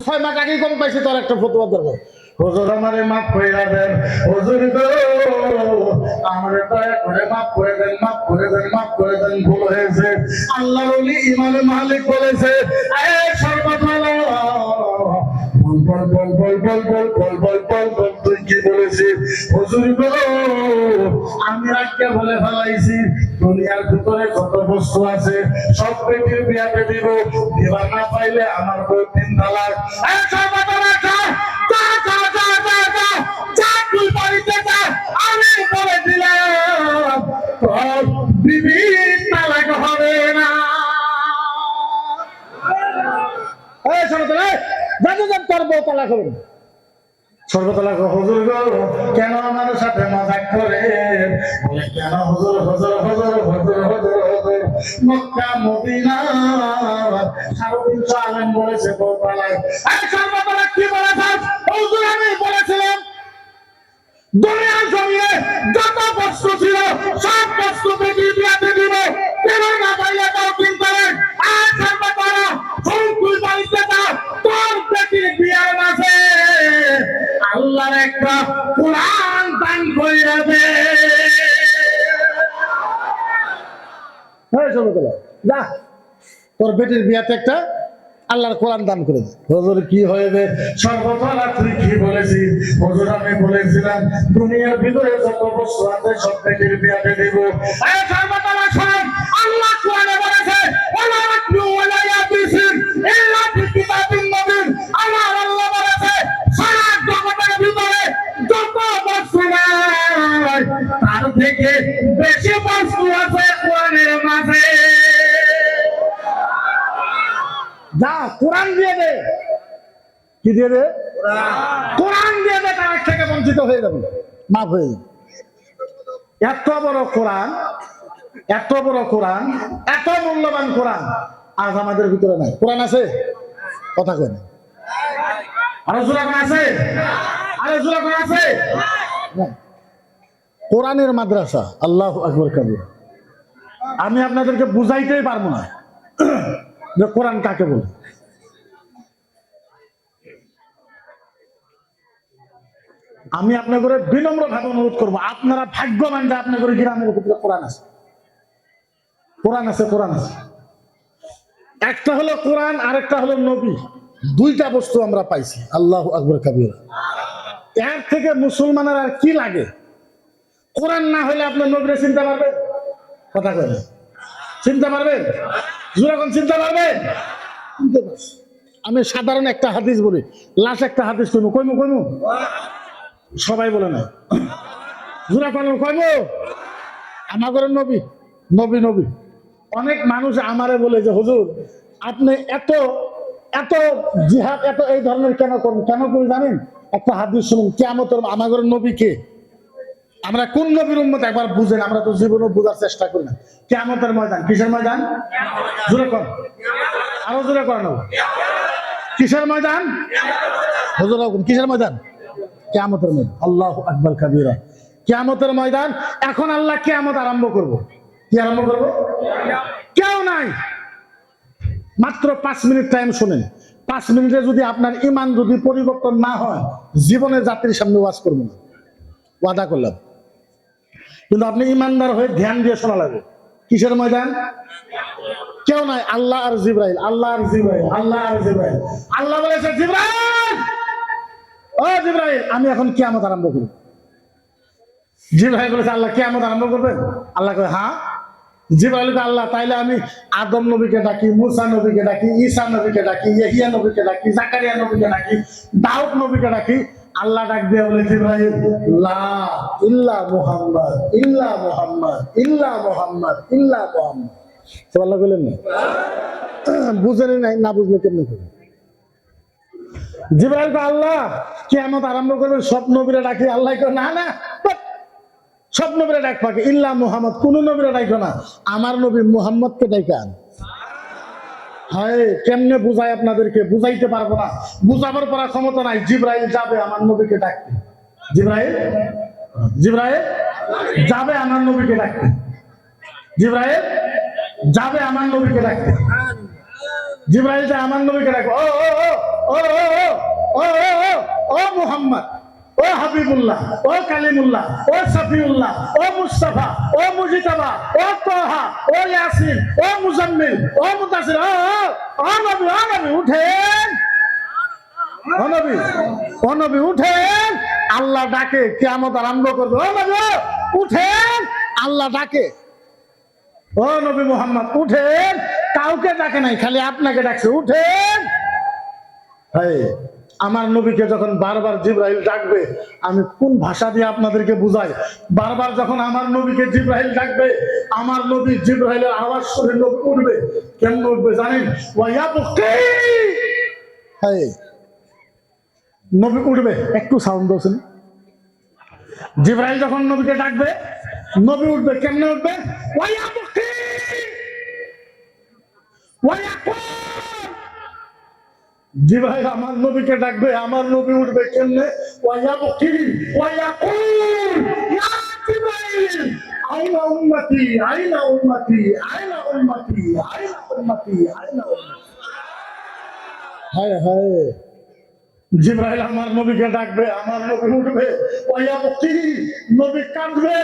ছয় মাস আগেই কম পাইছে তার একটা ফতোয়া দেবো হুজুর আমারে মাফ করে দেন হুজুর গো আমারে দয়া করে মাফ করে দেন মাফ করে দেন মাফ করে দেন ভুল হয়েছে আল্লাহর ওলি ইমানের মালিক বলেছে এ সর্বভালো বল বল বল বল বল বল বল বল বল হয়েছে হুজুর গো, আমি আজকে বলে ফেলাইছি, দুনিয়ার ভিতরে কত বস্তু আছে, সব বেটির বিয়াকে দিব দেবা না পাইলে আমার বই তিন তালাক। আমি বলে দিলাম, তোর বিবি তালাক হবে না। এই শোনো তো জাদু জান তোর বউ তালাক হবে না। সর্বতলা হুজুর গো, কেন আমার সাথে মজাক করে? বলে, কেন হুজুর হুজুর হুজুর হুজুর হুজুর মক্কা, মদিনা তিনশো আলেম বলেছে বউতলায় এই সর্বতলা কি বলেছেন হুজুর, আমি বলেছিলাম দুনিয়ার জমিয়ে যত বস্তু ছিল, সব বস্তু দিয়াতে দিব। কেন না পাইলে তাও হ্যাঁ করে যা, তোর বেটির বিয়াতে একটা আল্লাহর কোরআন দান করে হজুর, কি হয়েছে? সর্বতলা তুই কি বলেছি? হজুর, আমি বলেছিলাম, দুনিয়ার ভিতরে যত বস্তু আছে, সব বেটির বিয়াতে দেব। আল্লাহ কোরআনে বলেছে, ওয়ালা ইয়াতিসিন ইল্লা বিকিতাবিন কোরআন দিয়ে দে। কি দিয়ে দে? কোরআন দিয়ে দে তার থেকে বঞ্চিত হয়ে যাবে। মাফ হয়ে যাবে। এত বড় কোরআন এত বড় কোরআন এত মূল্যবান কোরআন আজ আমাদের ভিতরে নাই। কোরআন আছে? কথা কেন আরও জোরাখন আছে? আরও জোরাখন আছে। কোরআনের মাদ্রাসা আল্লাহ আকবর কবির। আমি আপনাদেরকে বুঝাইতেই পারব না যে কোরআন কাকে বলে। আমি আপনাদের বিনম্র ভাবে অনুরোধ করব। আপনারা ভাগ্যবান যে আপনাদের গ্রামের ভিতরে কোরআন আছে। কোরআন আছে কোরআন আছে। একটা হলো কোরআন, আরেকটা হলো নবী। দুইটা বস্তু আমরা পাইছি। আল্লাহ আকবর কাবির। এর থেকে মুসলমানের আর কি লাগে? কোরআন না হলে আপনার নবীরে চিনতে পারবেন কথা কয় না। চিনতে পারবেন যখন চিনতে পারবেন আমি সাধারণ একটা হাদিস বলি। লাশ একটা হাদিস কইমু কইমু কইমু। সবাই বলে না। জুরা কইমু কইমু আমাদের নবী নবী নবী। অনেক মানুষ আমারে বলে যে, হুজুর, আপনি এত এত জিহাদ, এত এই ধরনের কেন করেন? কেন করে জানেন? একটা হাদিস শুনুন কেমন আমাদের নবী কে? আমরা কোন নবীর উম্মত একবার বুঝেন? আমরা তো জীবনে বোঝার চেষ্টা করি না। কে কেমতের ময়দান, কিসের ময়দান? জোরে কর আরও জোরে কর না কিসের ময়দান? হুজুর, কিসের ময়দান? কেমতের ময়দান। আল্লাহ আকবর কাবিরা। কেমতের ময়দান, এখন আল্লাহ কেমত আরম্ভ করব। কি আরম্ভ করব? কেউ নাই। মাত্র পাঁচ মিনিট টাইম শুনেন। পাঁচ মিনিটে যদি আপনার ইমান যদি পরিবর্তন না হয়, জীবনে জাতির সামনে ওয়াজ করব না। ওয়াদা করলাম। কিন্তু আপনি ইমানদার হয়ে ধ্যান দিয়ে শোনা লাগবে। কিসের ময়দান? কেউ নাই। আল্লাহ আর জিব্রাইল। আল্লাহ আর জিব্রাইল। আল্লাহ আর জিব্রাইল। আল্লাহ বলেছে, জিব্রাইল! আমি এখন কিয়ামত আরম্ভ করি জিব্রাইল বলেছে আল্লাহ কিয়ামত আরম্ভ করবেন আল্লাহ কবে হ্যাঁ। কয়, আল্লাহ তাইলে আমি আদম নবীকে ডাকি মুসা নবীকে ডাকি ঈসা নবীকে ডাকি ইহিয়া নবীকে ডাকি জাকারিয়া নবীকে ডাকি দাউদ নবীকে ডাকি। আল্লাহ ডাক দিয়ে বলে জিব্রাইল লা ইল্লা মুহাম্মদ ইল্লা মুহাম্মদ ইল্লা মুহাম্মদ ইল্লা মুহাম্মদ। তো আল্লাহ বললেন না। বুঝেনি নাই না বুঝলে কেমনি করবে? জিব্রাইল কয়, আল্লাহ কেমন আরম্ভ করবে সব নবীরা ডাকি আল্লাহ কয়, না না সব নবীরা ডাক পাকে ইল্লা মুহাম্মদ কোন নবীরা ডাকো না আমার নবী মুহাম্মদকে ডাকান হায় কেমনে বুঝাই আপনাদেরকে বুঝাইতে পারব না বুঝাবার পর ক্ষমতা নাই জিব্রাইল যাবে আমার নবীকে ডাকতে। জিব্রাইল জিব্রাইল যাবে আমার নবীকে ডাকতে। জিব্রাইল যাবে আমার নবীকে ডাকতে। জিব্রাইলটা আমার নবীকে ডাকো ও ও ও ও মুহাম্মদ ও হাবিবুল্লাহ ও কালিমুল্লাহ ও সাফিউল্লাহ ও মুস্তাফা ও মুজিতাবা ও তোহা ও ইয়াসিন ও মুজাম্মিল ও মুতাসির ও নবী ও নবী উঠেন ও নবী ও নবী উঠেন আল্লাহ ডাকে কিয়ামত আরম্ভ করবে ও নবী উঠেন আল্লাহ ডাকে ও নবী মুহাম্মদ উঠেন কাউকে ডাকে নাই, খালি আপনাকে ডাকছে। ভাই, আমার নবীকে যখন বারবার জিব্রাহিল ডাকবে, আমি কোন ভাষা দিয়ে আপনাদেরকে বুঝাই? বারবার যখন আমার নবীকে জিব্রাহিল ডাকবে, আমার নবী জিব্রাহিলের আওয়াজ শুনে নবী উঠবে। কেমন উঠবে জানেন? নবী উঠবে, একটু সাউন্ড দোষেন জিব্রাহিল যখন নবীকে ডাকবে, নবী উঠবে, কেমনে উঠবে? ওয়া বুকি ভাই, আমার নবীকে ডাকবে, আমার নবী উঠবে কেমনে? ওয়ায়াবকি ওয়ায়াকুল ইয়া জিব্রাইল আইনা উম্মতি আইনা উম্মতি আইনা উম্মতি আইনা উম্মতি আইনা উম্মতি। হায় হায়। জিব্রাইল আমার নবীকে ডাকবে, আমার নবী উঠবে ওয়ায়াবকি নবী কাঁদবে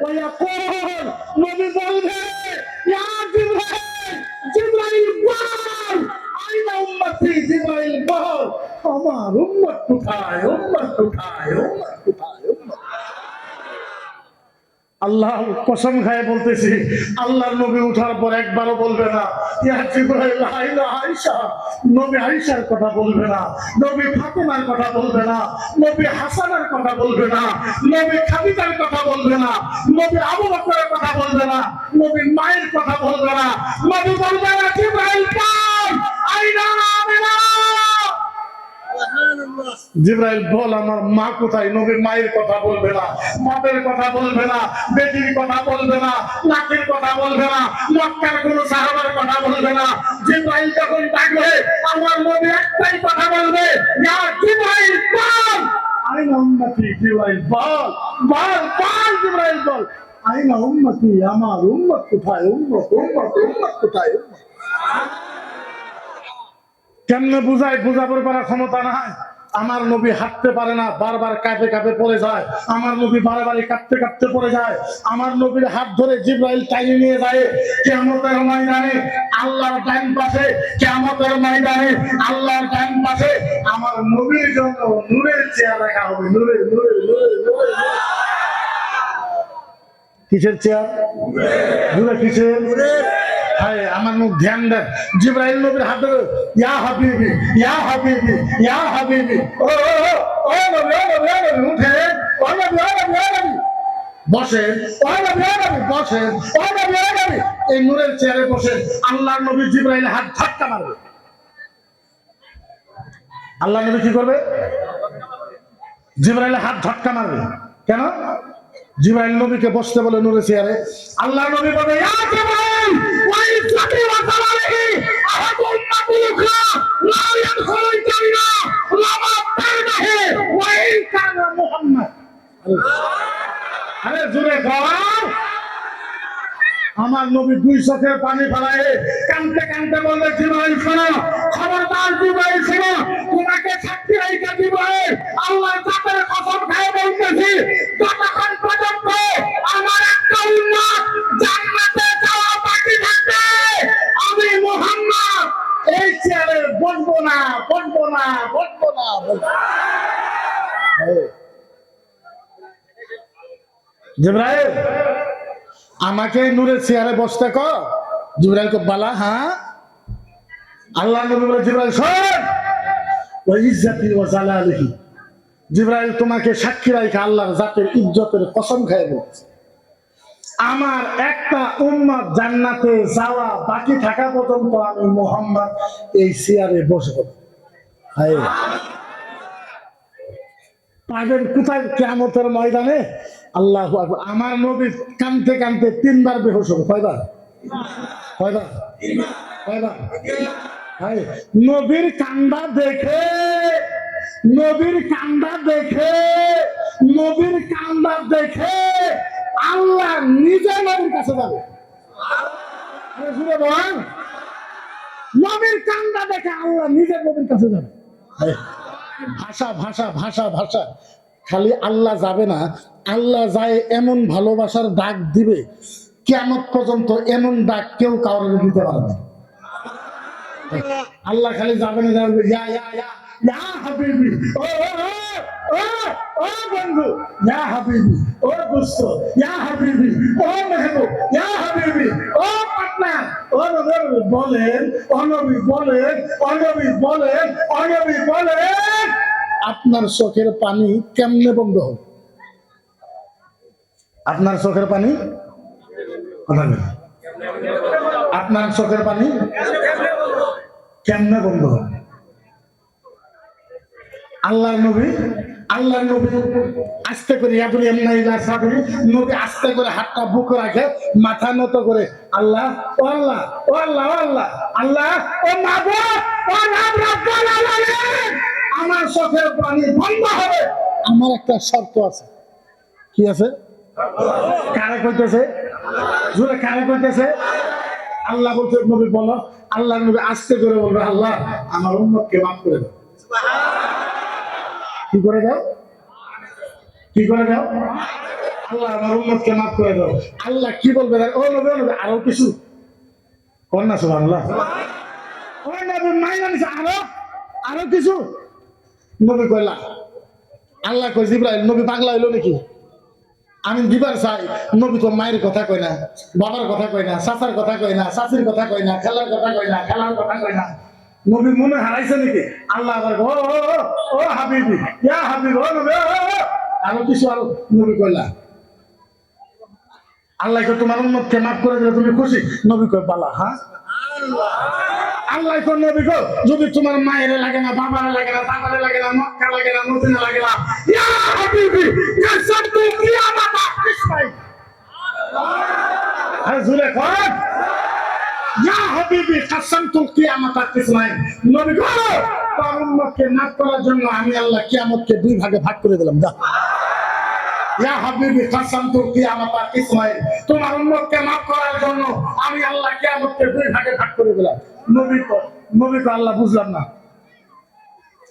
ওয়ায়াকুল নবী বলবে, ইয়া জিব্রাইল জিব্রাইল বল, আইনা উম্মতি জিব্রাইল বল, আমার উম্মত কোথায় উম্মত কোথায় উম্মত কোথায়? আল্লাহ কসম খায় বলতেছি, আল্লাহর নবী উঠার পর একবারও বলবে না। নবী আয়েশার কথা বলবে না, নবী ফাতেমার কথা বলবে না, নবী হাসানের কথা বলবে না, নবী খাদিজার কথা বলবে না, নবী আবু বকরের কথা বলবে না নবী মায়ের কথা বলবে না। নবী বলবে না, জিব্রাইল পাল আইনা, আমিনা জিব্রাইল, বল আমার মা কোথায়? নবীর মায়ের কথা বলবে না, বাপের কথা বলবে না, বেটির কথা বলবে না, লাঠির কথা বলবে না, মক্কার কোন সাহাবার কথা বলবে না। জিব্রাইল যখন ডাকবে, আমার নবী একটাই কথা বলবে, ইয়া জিব্রাইল, বল! আইনা উম্মতি, জিব্রাইল, বল বল বল, জিব্রাইল, বল। আইনা উম্মতি, আমার উম্মত কোথায়? উম্মত উম্মত উম্মত কোথায়? উম্মত কেমনে বুঝায়? বুঝাবার পারা ক্ষমতা নাই। আমার নবী হাঁটতে পারে না বারবার কাঁপে কাঁপে পড়ে যায়। আমার নবী বারবারই কাঁপতে কাঁপতে পড়ে যায়। আমার নবীর হাত ধরে জিব্রাইল টাইনে নিয়ে যায়। কেমতের ময়দানে আল্লাহর টাইম পাশে কেমতের ময়দানে আল্লাহর টাইম পাশে আমার নবীর জন্য নূরের চেয়ার রাখা হবে। নূরের নূরের নূরের নূরের কিসের চেয়ার? নূরে কিসের? আমার মুখ ধ্যান দেন জিব্রাইল নবীর হাত ধরে ইয়া হাবিবি ইয়া হাবিবি ইয়া হাবিবি ও ও ও, ও ও ও ও নবী ও নবী ও নবী ও নবী এই নূরের চেয়ারে নবী হাত মারবে আল্লাহ নবী কি করবে জিব্রাইল হাত ধাক্কা মারবে কেন জিব্রাইল নবীকে বসতে বলে নূরে চেয়ারে আল্লাহ নবী বলে আমার নবী দুই চোখের পানি ফেলায়, কানতে কানতে বললে জিবাই শোনো, খবরদার জিবাই শোনো, তোমাকে সাক্ষী রাইকা জিবাই আল্লাহ জাতের কসম খায় বলতেছি, যতক্ষণ পর্যন্ত জিব্রাইল, আমাকে নূরের চেয়ারে বসতে কর জিব্রাইল কে, বালা হ্যাঁ? আল্লাহ নবী বলে, জিব্রাইল, শোন! ইজ্জাতি ও জালালিহি। জিব্রাইল তোমাকে সাক্ষী রাখে আল্লাহর জাতের ইজ্জতের কসম খায় বলছে। আমার একটা উম্মত জান্নাতে যাওয়া বাকি থাকা পর্যন্ত আমি মোহাম্মদ এই চেয়ারে বসবো। পাবেন কোথায়? কেমতের ময়দানে আল্লাহ আমার নবী কানতে কানতে তিনবার বেহস হবে। কয়বার? কয়বার? কয়বার? নবীর কান্দা দেখে, নবীর কান্দা দেখে, নবীর কান্দা দেখে আল্লাহ নিজে নবীর কাছে যাবে। নবীর কান্দা দেখে আল্লাহ নিজের নবীর কাছে যাবে। ভাষা ভাষা ভাষা ভাষা। খালি আল্লাহ যাবে না, আল্লাহ যায় এমন ভালোবাসার ডাক দিবে কেমন পর্যন্ত এমন ডাক কেউ কাউকে দিতে পারবে আল্লাহ খালি যাবে না, যাবে ইয়া ইয়া ইয়া ও বন্ধু, ইয়া ও ইয়া হাবিবি বলেন ও নবী বলেন ও নবী বলেন ও নবী বলেন। আপনার চোখের পানি কেমনে বন্ধ হবে? আপনার চোখের পানি? আপনার চোখের পানি কেমনে বন্ধ হবে? আল্লাহ নবী আল্লাহ নবী আস্তে করে এমনা ইলা নবী আস্তে করে হাতটা বুকে রাখে, মাথা নত করে, আল্লাহ, ও আল্লাহ ও আল্লাহ ও আল্লাহ আল্লাহ, ও মাবুদ ও আমার চোখের পানি বন্ধ হবে। আমার একটা শর্ত আছে। কি আছে? কারে কইতেছে? জোরে কারে কইতেছে? আল্লাহ বলছে নবী বলো। আল্লাহ নবী আস্তে করে বলবে আল্লাহ আমার উন্মতকে মাফ করে দাও। কি করে দাও? কি করে দাও? আল্লাহ আমার উন্মতকে মাফ করে দাও। আল্লাহ কি বলবে? ও নবী ও নবী আরও কিছু? কন্যা সুবহানাল্লাহ। ও নবী মাইনা নিছে আরও? আরও কিছু? নবী কইলা, আল্লাহ কই জিব্রাইল, নবী পাগলা হইল নাকি? আমি দিবার চাই, নবী তো মায়ের কথা কই না, বাবার কথা কই না, চাচার কথা কই না, চাচির কথা কই না, খেলার কথা কই না, খেলার কথা কই না। নবী মনে হারাইছে নাকি? আল্লাহ আবার ও ও হাবিবি, ইয়া হাবিব, ও, নবী। আরও কিছু আরও নবী কইলা। আল্লাহ কই তোমার উন্মতকে মাফ করে দিলে তুমি খুশি? নবী কয়, বালা হ্যাঁ? আল্লাহ কোন নবী গো যদি তোমার মায়ের লাগে না, বাবার লাগে না দাদারে লাগে না মক্কা লাগে না মদিনা লাগে না, ইয়া হাবিবি ইয়া সাদু কিয়ামত আর জুলে কোন ইয়া হাবিবি কাসামতুল কিয়ামত আসবাই নবী গো, তার উম্মতকে মাফ করার জন্য আমি আল্লাহ কিয়ামতকে দুই ভাগে ভাগ করে দিলাম, যা। ইয়া হাবিবি কাসামতুল কিয়ামত আসবাই তোমার উম্মতকে মাফ করার জন্য আমি আল্লাহ কিয়ামতকে দুই ভাগে ভাগ করে দিলাম। নবী নবী কো আল্লাহ বুঝলাম না।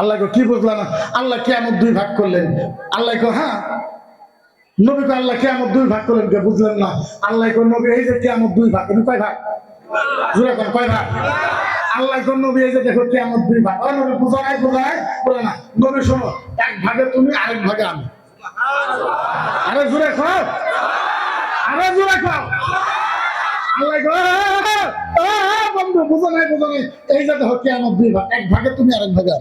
আল্লাহ কো বুঝলাম না? আল্লাহ কিয়ামত দুই ভাগ করলেন। আল্লাহ কো হ্যাঁ? নবী কো আল্লাহ কিয়ামত দুই ভাগ করলেন কে বুঝলেন না। আল্লাহ কো নবী, এই যে কিয়ামত দুই ভাগ কয় ভাগ? জোরে কোন, কয় ভাগ? আল্লাহ নবী, এই যে দেখো কিয়ামত দুই ভাগ। ও নবী বুঝা নাই বুঝা নাই বলে না। নবী, শোনো, এক ভাগে তুমি আরেক ভাগে আমি আরে জোরে খাও আরে জোরে খাও আল্লাহ কো, "এ, এ, এ, এ, বন্ধু বুঝো নাই বুঝো নাই। এই যে দেখো কিয়ামত দুই এক ভাগে তুমি আরেক ভাগে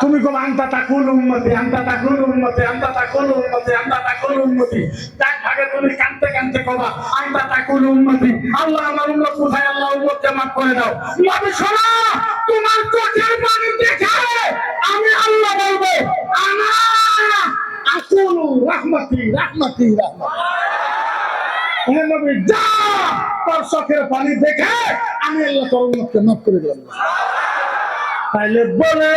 তুমি কো আন্তা তাকুল উম্মতি আন্তা তাকুল উম্মতি আন্তা তাকুল উম্মতি আন্তা তাকুল উম্মতি। এক ভাগে তুমি কানতে কানতে কবা আন্তা তাকুল উম্মতি আল্লাহ আমার উম্মত কোথায়? আল্লাহ উম্মতকে মাফ করে দাও। নবী শোনো তোমার আমি আল্লাহ বলব আনা আকুলু রাহমাতি রাহমাতি রাহমাতি। চোখের পানি দেখে আমি আল্লাহ তোর মাফ করে দিলাম। বলে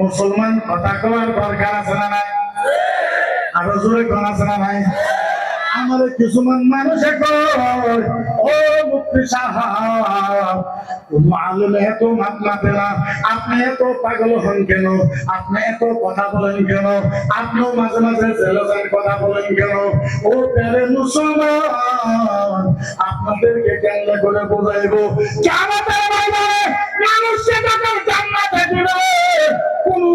মুসলমান কথা কওয়ার দরকার আছে না নাই? আরও জোরে কোন আছে না নাই? আমার কিছুমান মানুষে ও মুক্তি সাহাব কোন না। আপনি এত পাগল হন কেন? আপনি এত কথা বলেন কেন? আপনিও মাঝে মাঝে কথা বলেন কেন? ও প্যারে মুসলমান, আপনাদেরকে কেন্দ্র করে বোঝাইবো? ময়দানে মানুষ জান্নাতে দিবে কোন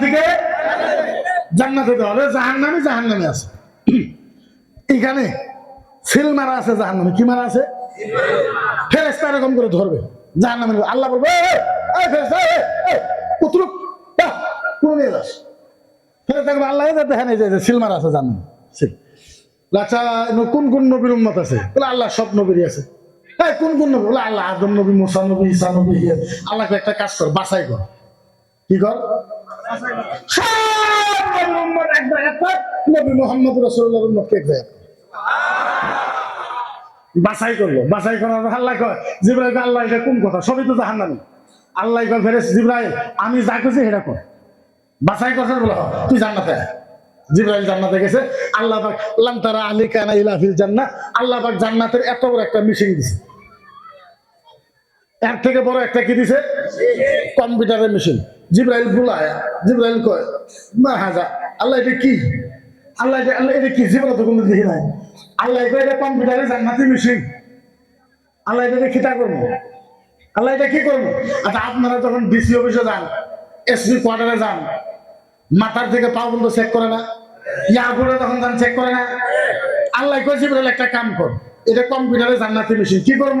থেকে আছে। মারা আছে কি মারা আছে? করে ধরবে আল্লাহ বলবে "এই, এই, এই ফেরেস্তা, এই, এই, উতরুক, বাহ, কোন নিয়ে যাস। ফেরেস্তা আল্লাহ আছে কোন কোন নবীর উম্মত আছে? আল্লাহ সব নবীরই আছে। কোন কোন নবী? আল্লাহ আদম নবী মুসা নবী ঈসা নবী। আল্লাহকে একটা কাজ কর বাছাই কর। কি কর? বাছাই বাছাই আল্লাহ কয় আল্লাহ কোন কথা? তো আল্লাহ কয় আমি যা করছি সেটা কর। বাছাই করছে বলে তুই জান্নাতে আয়।" জিব্রাইল জান্নাতে গেছে। আল্লাহ পাক, লাম তারা আলী কানা ইলাফিল জান্নাহ। আল্লাহ জান্নাতের এত বড় একটা মিশিং দিছে। এর থেকে বড় একটা কি দিছে? কম্পিউটারের মেশিন জিব্রাইল বুলায়, জিব্রাইল কয়, মা হাজা, আল্লাহ এটা কি? আল্লাহ এটা আল্লাহ এটা কি? জীবনে তো কোনো দেখি নাই। আল্লাহ এটা কম্পিউটারে জান্নাতি মেশিন আল্লাহ এটা খিতা করব? আল্লাহ এটা কি করব? আচ্ছা আপনারা যখন ডিসি অফিসে যান এসপি কোয়ার্টারে যান, মাথার থেকে পা পর্যন্ত চেক করে না এয়ারপোর্টে যখন যান চেক করে না। আল্লাহ কয়, জিব্রাইল, একটা কাম কর। এটা কম্পিউটারে জান্নাতি মেশিন কি করব?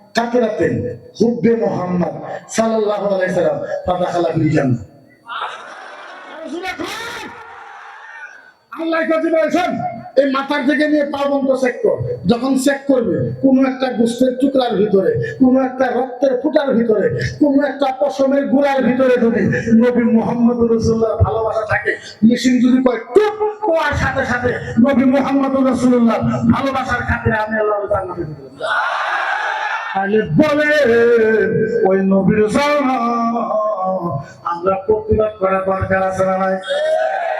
কাকে রাখতেন হুব্বে মোহাম্মদ সাল্লাহ আলাইসালাম ফাটা নিয়ে রক্তের ফুটার ভিতরে, কোনো একটা পশমের ভিতরে মোহাম্মদ রসুল্লাহ ভালোবাসা থাকে মেশিন যদি সাথে সাথে নবী মোহাম্মদ রসুল্লাহ ভালোবাসার খাতে আমি আল্লাহ পারি। তাহলে বলে, ওই নবীর আমরা প্রতিবাদ করার দরকার খেলা না নাই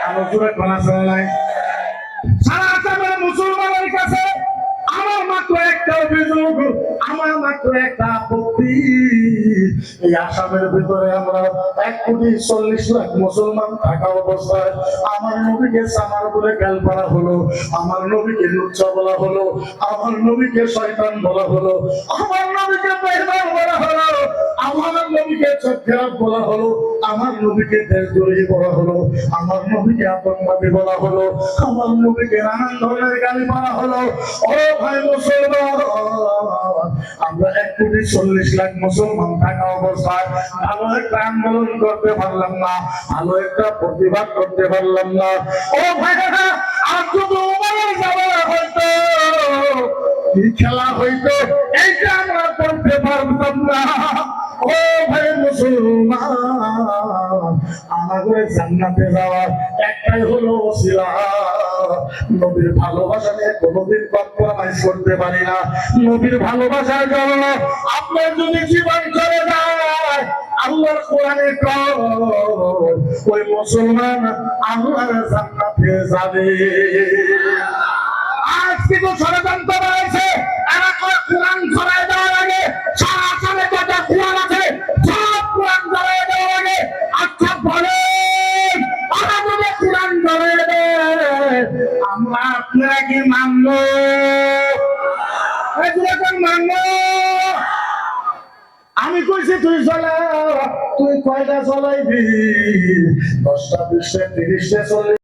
আলোচনা করা আছে নাই সারা মুসলমানের কাছে আমার মাত্র একটা অভিযোগ আমার মাত্র একটা এই আসামের ভিতরে আমরা এক কোটি চল্লিশ লাখ মুসলমান থাকা অবস্থায় আমার নবীকে সামার বলে করা হলো, আমার নবীকে বলা হলো, আমার নবীকে শয়তান বলা হলো, আমার নবীকে বেহমান বলা হলো, আমার নবীকে বলা হলো, আমার নবীকে দেশদ্রোহী বলা হলো, আমার নবীকে আতঙ্কবাদী বলা হলো, আমার নবীকে নানান ধরনের গালি বলা হলো। ও ভাই মুসলমান আমরা এক কোটি চল্লিশ লাখ মুসলমান থাকা অবস্থায় ভালো একটা আন্দোলন করতে পারলাম না, ভালো একটা প্রতিবাদ করতে পারলাম না। ও ভাইরা আর যদি উমারের হয়তো কি খেলা হইতো, এইটা আমরা করতে পারতাম না। ও ভাই মুসলমান, আমাদের জান্নাতে যাওয়ার একটাই হলো ওসিলা। নবীর ভালোবাসা নিয়ে কোনোদিন কম্প্রোমাইজ করতে পারি না। নবীর ভালোবাসার জন্য আপনার যদি জীবন চলে যায়, আল্লাহর কোরআনে কর ওই মুসলমান আল্লাহর জান্নাতে যাবে। আজ কিন্তু ষড়যন্ত্র আপনারা কি মানবো কোন মানবো আমি কইছি, তুই চলা তুই কয়টা চলাইবি? দশটা, বিশটা, তিরিশটা চল্লিশ